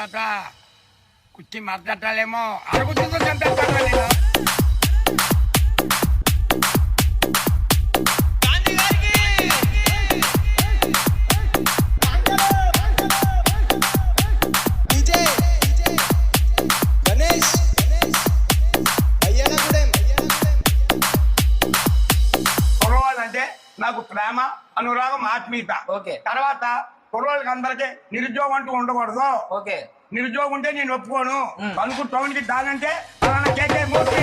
తాత కుర్చీ మాట్లాడాలేమో అరుగుతుందో చంపేస్తాను నేను నాకు ప్రేమ అనురాగం ఆత్మీయత. ఓకే. తర్వాత కుర్రోళ్ళకి అందరికీ నిరుద్యోగం అంటూ ఉండకూడదు. ఓకే. నిరుద్యోగం ఉంటే నేను ఒప్పుకోను. అనుకు టౌన్కి దానంటే కేకే మూర్తి